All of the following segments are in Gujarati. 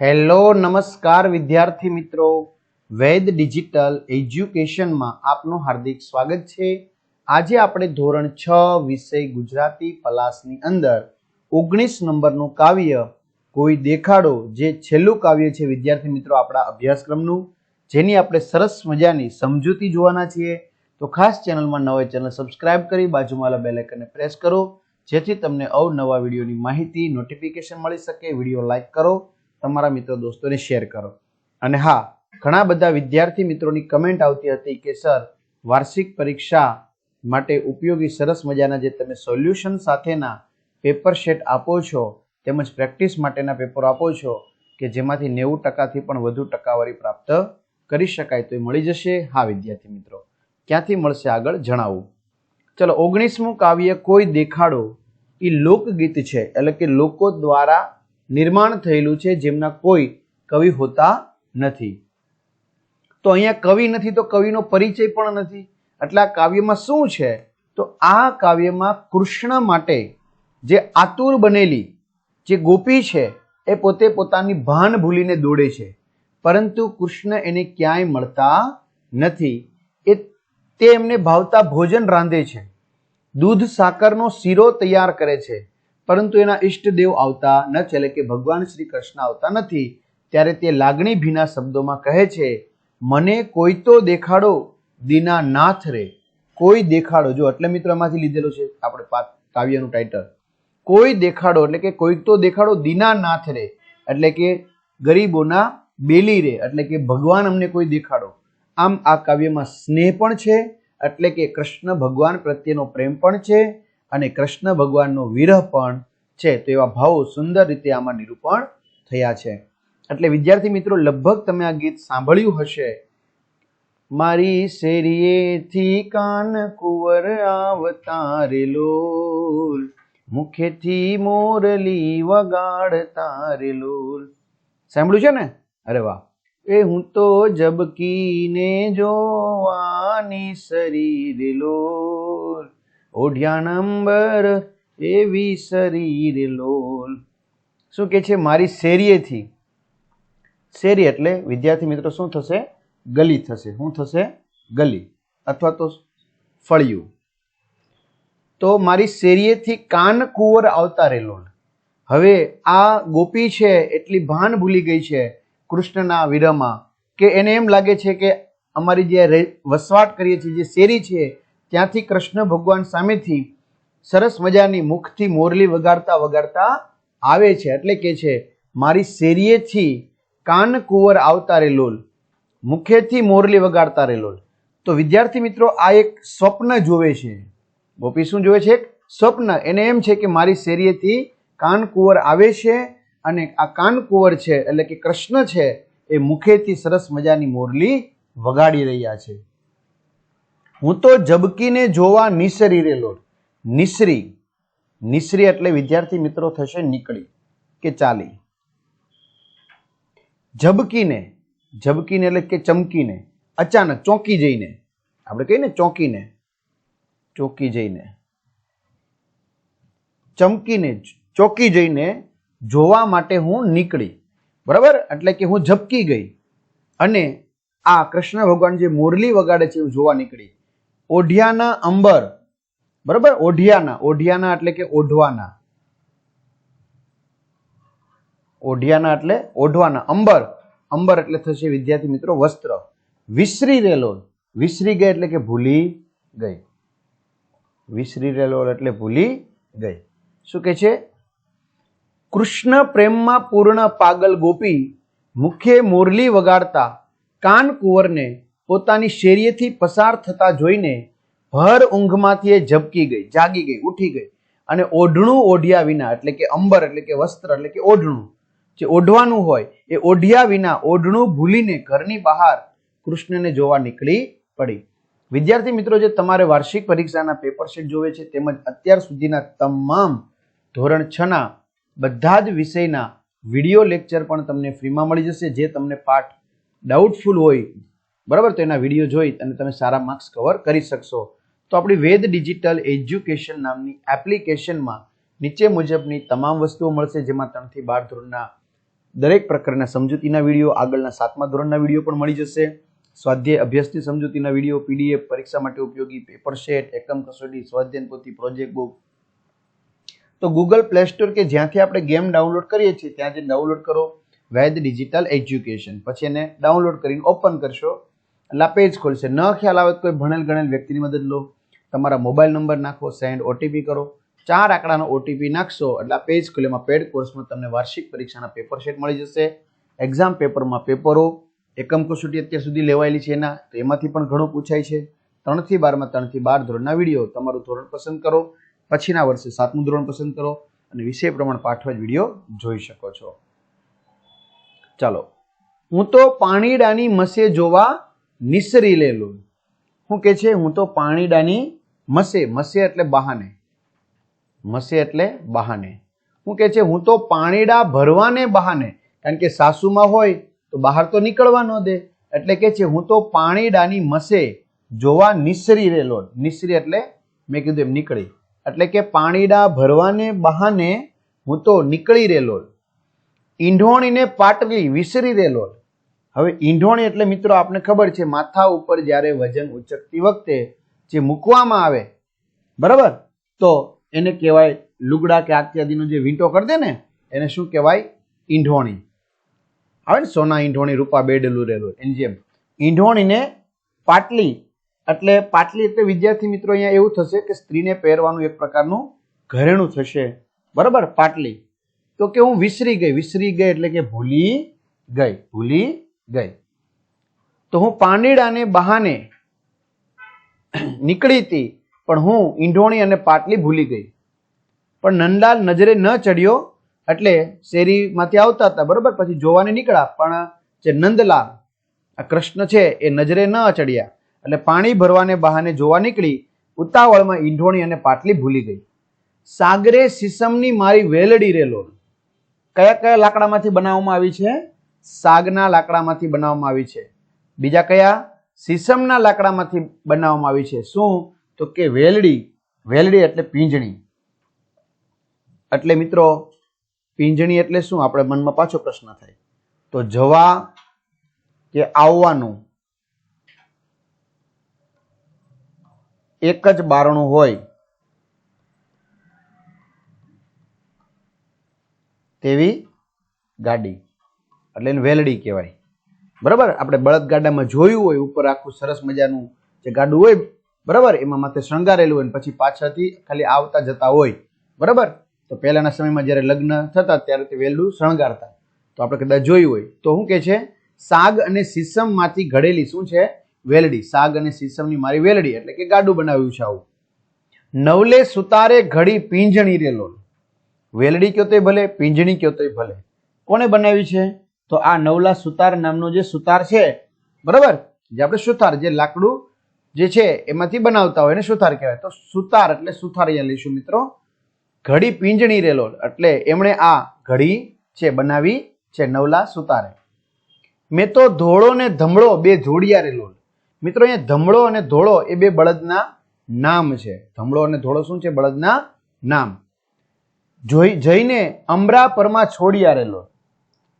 હેલો, નમસ્કાર વિદ્યાર્થી મિત્રો. વૈદ ડિજિટલ એજ્યુકેશનમાં આપનું હાર્દિક સ્વાગત છે. આજે આપણે ધોરણ છ વિષય ગુજરાતી પલાસની અંદર ઓગણીસ નંબરનું કાવ્ય કોઈ દેખાડો, જે છેલ્લું કાવ્ય છે વિદ્યાર્થી મિત્રો આપણા અભ્યાસક્રમનું, જેની આપણે સરસ મજાની સમજૂતી જોવાના છીએ. તો ખાસ ચેનલમાં નવા ચેનલ સબસ્ક્રાઇબ કરી, બાજુમાં બેલ આઇકનને પ્રેસ કરો, જેથી તમને અવનવા વિડીયોની માહિતી, નોટિફિકેશન મળી શકે. વીડિયો લાઇક કરો તમારા મિત્રો દોસ્તોને શેર કરો. અને હા, ઘણા બધા વિદ્યાર્થી મિત્રોની કમેન્ટ આવતી હતી કે સર વાર્ષિક પરીક્ષા માટે ઉપયોગી સરસ મજાના જે તમે સોલ્યુશન સાથેના પેપર શેટ આપો છો, તેમજ પ્રેક્ટિસ માટેના પેપર આપો છો, કે જેમાંથી નેવું ટકાથી પણ વધુ ટકાવારી પ્રાપ્ત કરી શકાય, તો એ મળી જશે. હા, વિદ્યાર્થી મિત્રો, ક્યાંથી મળશે આગળ જણાવું. ચલો, ઓગણીસમું કાવ્ય કોઈ દેખાડો એ લોકગીત છે, એટલે કે લોકો દ્વારા નિર્માણ થયેલું છે જેમના કોઈ કવિ હોતા નથી. તો અહીંયા કવિ નથી તો કવિનો પરિચય પણ નથી. એટલે આ કાવ્યમાં શું છે? તો આ કાવ્યમાં કૃષ્ણ માટે જે આતુર બનેલી, જે ગોપી છે, એ પોતે પોતાની ભાન ભૂલીને દોડે છે. પરંતુ કૃષ્ણ એને ક્યાંય મળતા નથી. એ તે એમને ભાવતા ભોજન રાંધે છે. દૂધ સાકરનો શીરો તૈયાર કરે છે. પરંતુ એના ઈષ્ટદેવ આવતા નથી એટલે કે ભગવાન શ્રી કૃષ્ણ આવતા નથી. ત્યારે તે લાગણી ભીના શબ્દોમાં કહે છે, મને કોઈ તો દેખાડો, દીના નાથ રે. કોઈ દેખાડો, જો એટલે મિત્રો એમાંથી લીધેલો છે આપણે કાવ્યનું ટાઇટલ કોઈ દેખાડો, એટલે કે કોઈક તો દેખાડો, દીના નાથ રે. એટલે કે ગરીબોના બેલી રે, એટલે કે ભગવાન અમને કોઈ દેખાડો. આમ આ કાવ્યમાં સ્નેહ પણ છે, એટલે કે કૃષ્ણ ભગવાન પ્રત્યેનો પ્રેમ પણ છે અને કૃષ્ણ ભગવાનનો વિરહ પણ છે, તો એવા ભાવો સુંદર રીતે આમાં નિરૂપણ થયા છે. એટલે વિદ્યાર્થી મિત્રો, લગભગ તમે આ ગીત સાંભળ્યું હશે. મારી શેરીએથી કાન કુંવર આવતા લોલ, મુખેથી મોરલી વગાડતા લોલ. સાંભળ્યું છે ને? અરે વાહ. એ હું તો જબકીને જોવાની શરીર લોલ. ઓઢિયા નંબર એવી શરીર લોલ. શું કે છે? મારી શેરીએથી. શેરી એટલે, વિદ્યાર્થી મિત્રો, શું થશે? ગલી થશે. શું થશે ગલી. અથવા તો ફળિયું. તો મારી શેરીએથી કાન કુંવર આવતા રેલોલ હવે આ ગોપી છે, એટલી ભાન ભૂલી ગઈ છે કૃષ્ણના વિરહમાં કે એને એમ લાગે છે કે અમારી જે વસવાટ કરીએ છીએ, જે શેરી છે ત્યાંથી કૃષ્ણ ભગવાન સામેથી સરસ મજાની મુખથી મોરલી વગાડતા વગાડતા આવે છે. એટલે કે છે, મારી શેરીએથી કાન કુંવર આવતા રે લોલ, મુખેથી મોરલી વગાડતા રે લોલ. તો વિદ્યાર્થી મિત્રો, આ એક સ્વપ્ન જોવે છે. ગોપી શું જોવે છે? એક સ્વપ્ન. એને એમ છે કે મારી શેરીએથી કાન કુંવર આવે છે અને આ કાન કુંવર છે, એટલે કે કૃષ્ણ છે, એ મુખેથી સરસ મજાની મોરલી વગાડી રહ્યા છે. હું તો ઝબકીને જોવા નિસરી રેલો નિસરી. નિસરી એટલે વિદ્યાર્થી મિત્રો થશે નીકળી કે ચાલી. ઝબકીને. ઝબકીને એટલે કે ચમકીને. અચાનક ચોંકી જઈને. આપણે કહીએ ને ચોંકીને. ચોંકી જઈને. ચમકીને ચોંકી જઈને જોવા માટે હું નીકળી. બરાબર? એટલે કે હું ઝબકી ગઈ. અને આ કૃષ્ણ ભગવાન જે મોરલી વગાડે છે એવું જોવા નીકળી. ઓઢિયાના અંબર. બરાબર? ઓઢિયાના. ઓઢિયાના એટલે કે ઓઢવાના. ઓઢિયાના એટલે ઓઢવાના. અંબર. અંબર એટલે થશે, વિદ્યાર્થી મિત્રો, વસ્ત્ર. વિસરી રેલો. વિસરી ગઈ એટલે કે ભૂલી ગઈ. વિસરી રેલો એટલે ભૂલી ગઈ. શું કે છે? કૃષ્ણ પ્રેમમાં પૂર્ણ પાગલ ગોપી, મુખે મોરલી વગાડતા, કાન કુંવરને પોતાની શેરીએથી પસાર થતા જોઈને ભર ઊંઘમાંથી એ ઝબકી ગઈ, જાગી ગઈ, ઉઠી ગઈ. અને ઓઢણું ઓઢ્યા વિના, એટલે કે અંબર, એટલે કે વસ્ત્ર, એટલે કે ઓઢણું, જે ઓઢવાનું હોય, એ ઓઢ્યા વિના ઓઢણું ભૂલીને ઘરની બહાર કૃષ્ણને જોવા નીકળી પડી. વિદ્યાર્થી મિત્રો, જે તમારે વાર્ષિક પરીક્ષાના પેપર શીટ જોવે છે, તેમજ અત્યાર સુધીના તમામ ધોરણ છ ના બધા જ વિષયના વીડિયો લેક્ચર પણ તમને ફ્રીમાં મળી જશે, જે તમને પાઠ ડાઉટફુલ હોય બરાબર? તો એના વીડિયો જોઈ અને તમે સારા માર્ક્સ કવર કરી શકશો. તો આપણી વેદ ડિજિટલ એજ્યુકેશન નામની એપ્લિકેશનમાં નીચે મુજબની તમામ વસ્તુઓ મળશે, જેમાં ત્રણથી બાર ધોરણના દરેક પ્રકારના સમજૂતીના વીડિયો, આગળના સાતમા ધોરણના વીડિયો પણ મળી જશે. સ્વાધ્યાય અભ્યાસની સમજૂતીના વીડિયો, પીડીએફ, પરીક્ષા માટે ઉપયોગી પેપર શેટ એકમ કસોટી, સ્વાધ્યાયન પોથી પ્રોજેક્ટ બુક. તો ગૂગલ પ્લે સ્ટોર કે જ્યાંથી આપણે ગેમ ડાઉનલોડ કરીએ છીએ, ત્યાં જઈને ડાઉનલોડ કરો વેદ ડિજિટલ એજ્યુકેશન. પછી એને ડાઉનલોડ કરીને ઓપન કરશો. એટલે પેજ ખોલશે. ન ખ્યાલ આવે તો કોઈ ભણેલ ગણેલ વ્યક્તિની મદદ લો. તમારા મોબાઈલ નંબર નાખો, સેન્ડ ઓટીપી કરો. ચાર આંકડાનો ઓટીપી નાખશો, એટલે આ પેજ એમાં પેડ કોર્સમાં તમને વાર્ષિક પરીક્ષાના પેપર શેટ મળી જશે. એક્ઝામ પેપરમાં પેપરો, એકમ કસોટી અત્યાર સુધી લેવાયેલી છે એના, તો એમાંથી પણ ઘણું પૂછાય છે. ત્રણથી બારમાં, ત્રણથી બાર ધોરણના વીડિયો, તમારું ધોરણ પસંદ કરો. પછીના વર્ષે સાતમું ધોરણ પસંદ કરો અને વિષય પ્રમાણ પાઠવા વીડિયો જોઈ શકો છો. ચાલો. હું તો પાણીડાની મસે જોવા નિસરી લેલો શું કે છે, હું તો પાણીડાની મસે મસે એટલે બહાને. મસે એટલે બહાને. શું કે છે, હું તો પાણીડા ભરવાને બહાને. કારણ કે સાસુમાં હોય તો બહાર તો નીકળવા ન દે. એટલે કે છે, હું તો પાણીડાની મસે, જોવા નિસરી રહેલો નિસરી એટલે મેં કીધું એમ નીકળી. એટલે કે પાણીડા ભરવાને બહાને હું તો નીકળી રહેલો ઈંઢોણીને પાટવી વિસરી રેલો હવે ઈંઢોણી એટલે મિત્રો આપને ખબર છે, માથા ઉપર જ્યારે વજન ઉચકતી વખતે જે મૂકવામાં આવે, બરાબર? તો એને કહેવાય લુગડા કે આત્યાદિનો જે વીંટો કરી દે ને, એને શું કહેવાય? ઈંઢોણી. આવે ને સોના ઈંઢોણી, રૂપા બેડેલું રહેલું એની જેમ. ઈંઢોણીને પાટલી, એટલે પાટલી એટલે વિદ્યાર્થી મિત્રો અહીંયા એવું થશે કે સ્ત્રીને પહેરવાનું એક પ્રકારનું ઘરેણું થશે. બરાબર? પાટલી. તો કે હું વિસરી ગઈ વિસરી ગઈ એટલે કે ભૂલી ગઈ. ભૂલી ગઈ. તો હું પાંડીડાને બહાને નીકળી હતી, પણ હું ઈંઢોણી અને પાટલી ભૂલી ગઈ. પણ નંદલાલ નજરે ન ચડ્યો, એટલે શેરીમાંથી આવતા હતા, બરોબર? પછી જોવાને નીકળ્યા, પણ જે નંદલાલ, આ કૃષ્ણ છે, એ નજરે ન ચડ્યા. એટલે પાણી ભરવાને બહાને જોવા નીકળી, ઉતાવળમાં ઈંઢોણી અને પાટલી ભૂલી ગઈ. સાગરે સીસમની મારી વેલડી રેલો. કયા કયા લાકડામાંથી બનાવવામાં આવી છે? સાગના લાકડામાંથી બનાવવામાં આવી છે. બીજા કયા? સીસમના લાકડામાંથી બનાવવામાં આવી છે. શું? તો કે વેલડી. વેલડી એટલે પીંજણી. એટલે મિત્રો, પીંજણી એટલે શું? આપણે મનમાં પાછો પ્રશ્ન થાય. તો જવા કે આવવાનું? એક જ બારણું હોય. તેવી ગાડી. એટલે એને વેલડી કહેવાય. બરાબર? આપણે બળદગાડામાં જોયું હોય, ઉપર આખું સરસ મજાનું જે ગાડું હોય, બરાબર? એમાં માથે શણગારેલું હોય પછી પાછળથી ખાલી આવતા જતા હોય. બરાબર? તો પહેલાના સમયમાં જ્યારે લગ્ન થતા ત્યારે તે વેલડું શણગારતા. તો આપણે કદાચ જોયું હોય. તો શું કે છે? સાગ અને સીસમમાંથી ઘડેલી શું છે? વેલડી. સાગ અને સીસમની મારી વેલડી. એટલે કે ગાડું બનાવ્યું છે આવું. નવલે સુતારે ઘડી પીંજણી રેલો. વેલડી કયો તોય ભલે, પીંજણી કયો તોય ભલે. કોને બનાવી છે? તો આ નવલા સુતાર નામનો જે સુતાર છે, બરાબર? જે આપણે સુથાર, જે લાકડું જે છે, એમાંથી બનાવતા હોય એને સુથાર કહેવાય. તો સુતાર એટલે સુથાર અહીંયા લઈશું મિત્રો. ઘડી પીંજણી રેલો, એટલે એમણે આ ઘડી છે બનાવી છે નવલા સુતારે. મેં તો ધોળો ને ધમળો બે જોડિયા રેલો. મિત્રો, અહીંયા ધમળો અને ધોળો એ બે બળદના નામ છે. ધમળો અને ધોળો શું છે? બળદના નામ. જોઈ, જઈને અમરાપરમાં છોડી આરેલો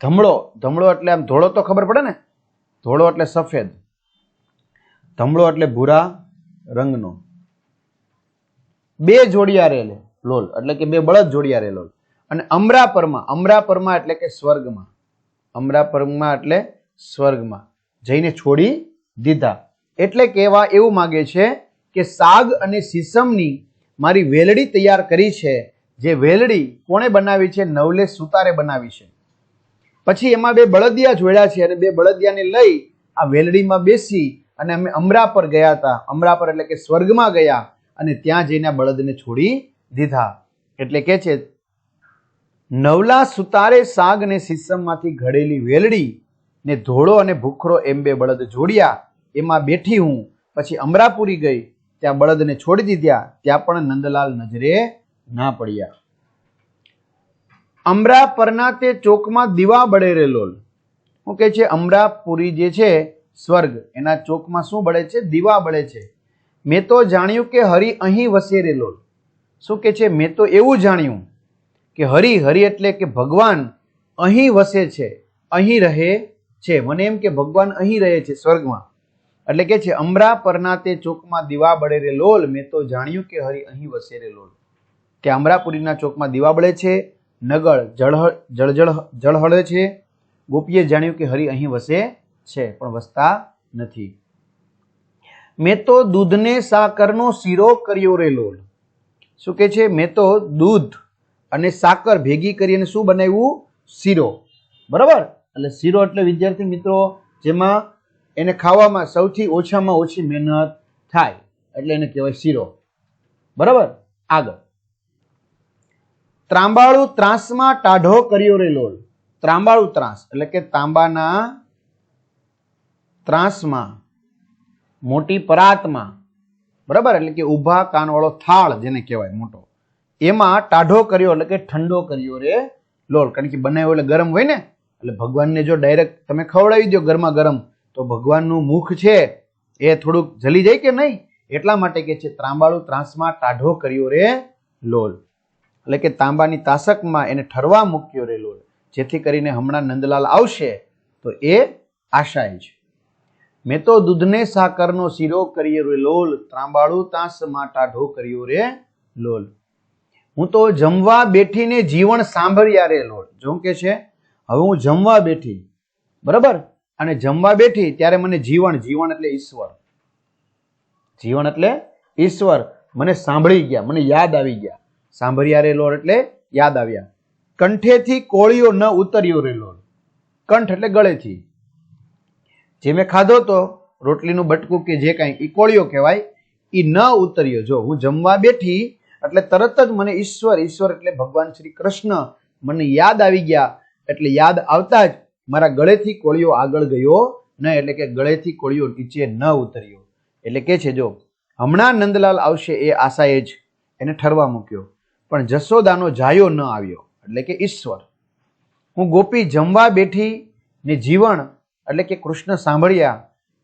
ધમળો ધમળો એટલે આમ ધોળો તો ખબર પડે ને? ધોળો એટલે સફેદ. ધમળો એટલે ભૂરા રંગનો. બે જોડિયા રેલે લોલ. એટલે કે બે બળદ જોડિયા રે લોલ. અને અમરાપરમાં અમરાપરમાં એટલે કે સ્વર્ગમાં. અમરાપરમાં એટલે સ્વર્ગમાં. જઈને છોડી દીધા. એટલે કહેવા એવું માગે છે કે સાગ અને સીસમની મારી વેલડી તૈયાર કરી છે. જે વેલડી કોણે બનાવી છે? નવલે સુતારે બનાવી છે. પછી એમાં બે બળદિયા જોડ્યા છે અને બે બળદિયાને લઈ આ વેલડીમાં બેસી અને અમે અમરા પર ગયા હતા. અમરા પર એટલે કે સ્વર્ગમાં ગયા અને ત્યાં જઈને આ બળદને છોડી દીધા. એટલે કે છે, નવલા સુતારે સાગ ને સીસમમાંથી ઘડેલી વેલડી ને ધોળો અને ભૂખરો એમ બે બળદ જોડ્યા. એમાં બેઠી હું. પછી અમરાપુરી ગઈ. ત્યાં બળદને છોડી દીધા. ત્યાં પણ નંદલાલ નજરે ના પડ્યા. અમરા પરના તે ચોકમાં દીવા બળે રેલોલ શું કે છે અમરાપુરી જે છે, સ્વર્ગ. એના ચોકમાં શું બળે છે? દીવા બળે છે. મેં તો જાણ્યું કે હરિ અહીં વસે રેલોલ શું કે છે? મેં તો એવું જાણ્યું કે હરિ હરિ એટલે કે ભગવાન અહીં વસે છે, અહીં રહે છે. મને એમ કે ભગવાન અહીં રહે છે, સ્વર્ગમાં. એટલે કે છે, અમરા પરના તે ચોકમાં દીવા બળે રે લોલ મેં તો જાણ્યું કે હરી અહીં વસે રે લોલ કે અમરાપુરીના ચોકમાં દીવા બળે છે નગળ જળજળ જળહળે છે. ગોપીએ જાણ્યું કે હરી અહીં વસે છે, પણ વસતા નથી. મેં તો દૂધને સાકરનો શીરો કર્યો રે લોલ. શું કે છે? મેં તો દૂધ અને સાકર ભેગી કરીને શું બનાવ્યું? શીરો. બરાબર? એટલે શીરો એટલે, વિદ્યાર્થી મિત્રો, જેમાં એને ખાવામાં સૌથી ઓછામાં ઓછી મહેનત થાય. એટલે એને કહેવાય શીરો. બરાબર? આગળ. ત્રાંબાળું ત્રાસમાં ટાઢો કર્યો રે લોલ ત્રાંબાળું ત્રાસ, એટલે કે તાંબાના ત્રાસમાં, મોટી પરાતમાં, બરાબર? એટલે કે ઊભા કાનવાળો થાળ જેને કહેવાય મોટો. એમાં ટાઢો કર્યો, એટલે કે ઠંડો કર્યો રે લોલ. કારણ કે બનાવ્યો એટલે ગરમ હોય ને? એટલે ભગવાનને જો ડાયરેક્ટ તમે ખવડાવી દો ગરમા ગરમ તો ભગવાનનું મુખ છે એ થોડુંક જલી જાય કે નહીં? એટલા માટે કે છે ત્રાંબાળું ત્રાસમાં ટાઢો કર્યો રે લોલ. એટલે કે તાંબાની તાસકમાં એને ઠરવા મૂક્યો રે લોલ જેથી કરીને હમણાં નંદલાલ આવશે તો એ આશાય છે. મેં તો દૂધને સાકરનો શીરો કર્યો રે લોલ, ત્રાંબાળું તાસમાં ટાઢો કર્યો રે લોલ. હું તો જમવા બેઠીને જીવન સાંભળ્યા રે લોલ. જો કે છે, હવે હું જમવા બેઠી. બરાબર? અને જમવા બેઠી ત્યારે મને જીવન જીવન એટલે ઈશ્વર. જીવન એટલે ઈશ્વર. મને સાંભળી ગયા, મને યાદ આવી ગયા. સાંભળ્યા રે લોર એટલે યાદ આવ્યા. કંઠેથી કોળિયો ન ઉતર્યો રે લોર કંઠ એટલે ગળેથી જે મેં ખાધો તો રોટલીનું બટકું કે જે કાંઈ એ કોળિયો કહેવાય એ ન ઉતર્યો. જો હું જમવા બેઠી, એટલે તરત જ મને ઈશ્વર ઈશ્વર એટલે ભગવાન શ્રી કૃષ્ણ, મને યાદ આવી ગયા. એટલે યાદ આવતા જ મારા ગળેથી કોળિયો આગળ ગયો ન, એટલે કે ગળેથી કોળિયો નીચે ન ઉતર્યો. એટલે કે છે જો, હમણાં નંદલાલ આવશે એ આશાએ જ એને ઠરવા મૂક્યો. પણ જશોદાનો જાયો ન આવ્યો, એટલે કે ઈશ્વર. હું ગોપી જમવા બેઠી ને જીવન એટલે કે કૃષ્ણ સાંભળ્યા,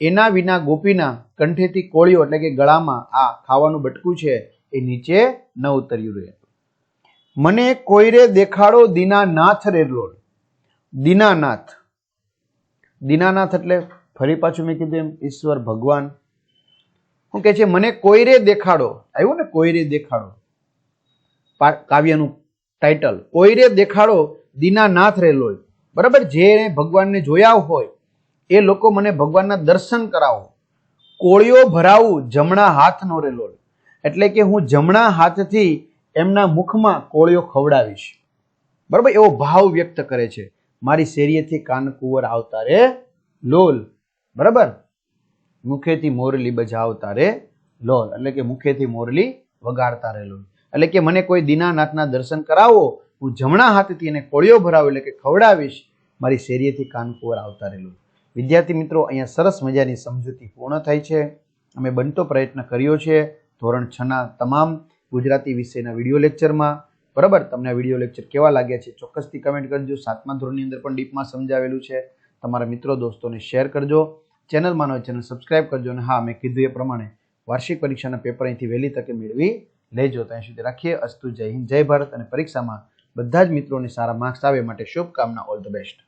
એના વિના ગોપીના કંઠેથી કોળિયો, એટલે કે ગળામાં આ ખાવાનું બટકું છે, એ નીચે ન ઉતર્યું રહે. મને કોઈરે દેખાડો દીનાનાથ રેલો દીનાનાથ. દીનાનાથ એટલે ફરી પાછું મેં કીધું એમ, ઈશ્વર ભગવાન. શું કે છે, મને કોઈરે દેખાડો. આવ્યું ને, કોઈરે દેખાડો. કાવ્યનું ટાઇટલ કોઈરે દેખાડો દીનાનાથ રે લોલ બરાબર? જેણે ભગવાનને જોયા હોય, એ લોકો મને ભગવાનના દર્શન કરાવો. કોળિયો ભરાવું, જમણા હાથનો રે લોલ એટલે કે હું જમણા હાથથી એમના મુખમાં કોળિયો ખવડાવીશ. બરાબર? એવો ભાવ વ્યક્ત કરે છે. મારી શેરીએથી કાન કુંવર આવતા રે, લોલ. બરાબર? મુખેથી મોરલી બજાવતા રે, લોલ. એટલે કે મુખેથી મોરલી વગાડતા રે લોલ એટલે કે મને કોઈ દીનાનાથના દર્શન કરાવો, હું જમણા હાથથી એને કોળિયો ભરાવું એટલે કે ખવડાવીશ, મારી શેરીએથી કાનકુંવર આવતા રહેલું. વિદ્યાર્થી મિત્રો, અહીંયા સરસ મજાની સમજૂતી પૂર્ણ થાય છે. અમે બનતો પ્રયત્ન કર્યો છે. ધોરણ છના તમામ ગુજરાતી વિષયના વીડિયો લેક્ચરમાં. બરાબર, તમને વીડિયો લેક્ચર કેવા લાગ્યા છે, ચોક્કસથી કમેન્ટ કરજો. સાતમા ધોરણની અંદર પણ ડીપમાં સમજાવેલું છે. તમારા મિત્રો દોસ્તોને શેર કરજો. ચેનલમાં હોય ચેનલ સબસ્ક્રાઇબ કરજો. અને હા, મેં કીધું એ પ્રમાણે વાર્ષિક પરીક્ષાના પેપર અહીંથી વહેલી તકે મેળવી લેજો ત્યાં સુધી રાખીએ. અસ્તુ જય હિન્દ, જય ભારત અને પરીક્ષામાં બધા જ મિત્રોને સારા માર્ક્સ આવે માટે શુભકામના ઓલ ધ બેસ્ટ